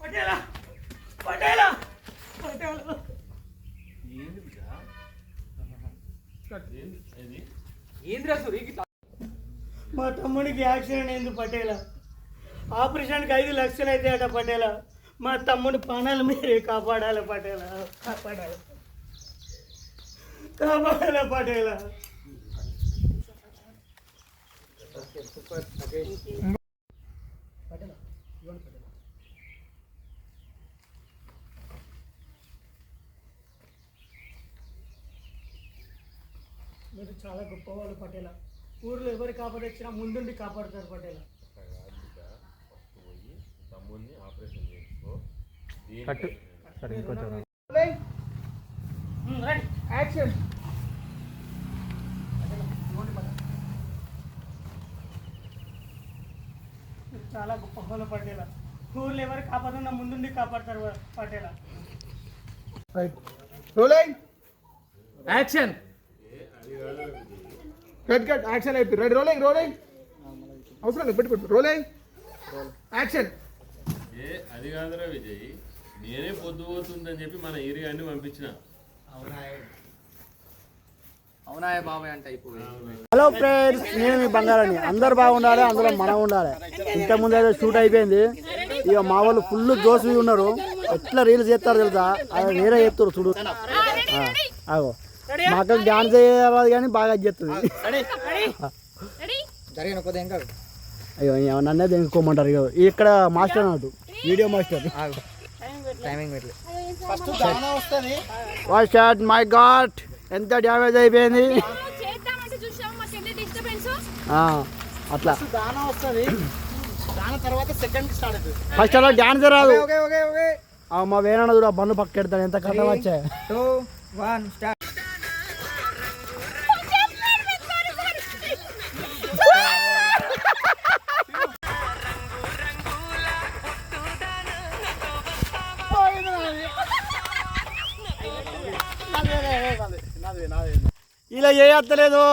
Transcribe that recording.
పటేలా పటేలా పటేలా. ఏంది బిడ్డ? ఏంది? ఏది? ఏంద్రా సూరికి మా తమ్ముడికి యాక్సిడెంట్ అయింది పటేలా. ఆపరేషన్కి ఐదు లక్షలు అయితే అట పటేలా. మా తమ్ముడి ప్రాణాలు మీరే కాపాడాలి పటేలా. కాపాడాలి. కాపాడాలి పటేలా. మీరు చాలా గొప్పవాళ్ళు పటేలా. ఊర్లో ఎవరు కాపాడొచ్చినా ముందుండి కాపాడుతారు పటేలా. తమ్ముడిని ఆపరేషన్ చేసుకో. కట్టు. దేనికైనా. సరే ఇంకొంచెం రైట్ యాక్షన్. చాలా గొప్ప హోల పటేలా. ఊర్లో ఎవరు కాపాడుతున్నా ముందుండి కాపాడతారు పటేలా. Right rolling action cut cut action అయిపోయి రెడీ రోలింగ్ రోలింగ్ అవసరం లేదు పెట్టి పెట్టు. రోలింగ్ యాక్షన్ ఏ అది కాదురా విజయ్. నేనే పొద్దు పోతుందని చెప్పి మన ఏరియాని పంపించిన. అయిపోయి హలో ఫ్రెండ్స్ నేను మీ బంగారాన్ని. అందరు బాగుండాలి అందులో మనం ఉండాలి. ఇంత ముందు అయితే షూట్ అయిపోయింది. ఇక మా వాళ్ళు ఫుల్ జోస్ ఉన్నారు. ఎట్లా రీల్స్ చేస్తారు తెలుసా? అది వేరే చెప్తారు చూడు. ఆ, ఆగో మాకు డాన్స్ చేయరాదు కానీ బాగా ఇంకా అయ్యో నన్నే తెలుసుకోమంటారు ఇక ఇక్కడ మాస్టర్ అన్నట్టు video master. Timing shot my god ఎంత డ్యామేజ్ అయిపోయింది? అట్లా. దానా వస్తుంది. దాని తర్వాత సెకండ్ స్టార్ట్ అవుతుంది ఫస్ట్ అలా డాన్స్ రాదు. ఓకే ఓకే ఓకే ఆ, మా వేరన్న చూడ బండ్లు పక్కెడతాడు ఎంత కథ వచ్చాయి ఇలా చేయత్తలేదు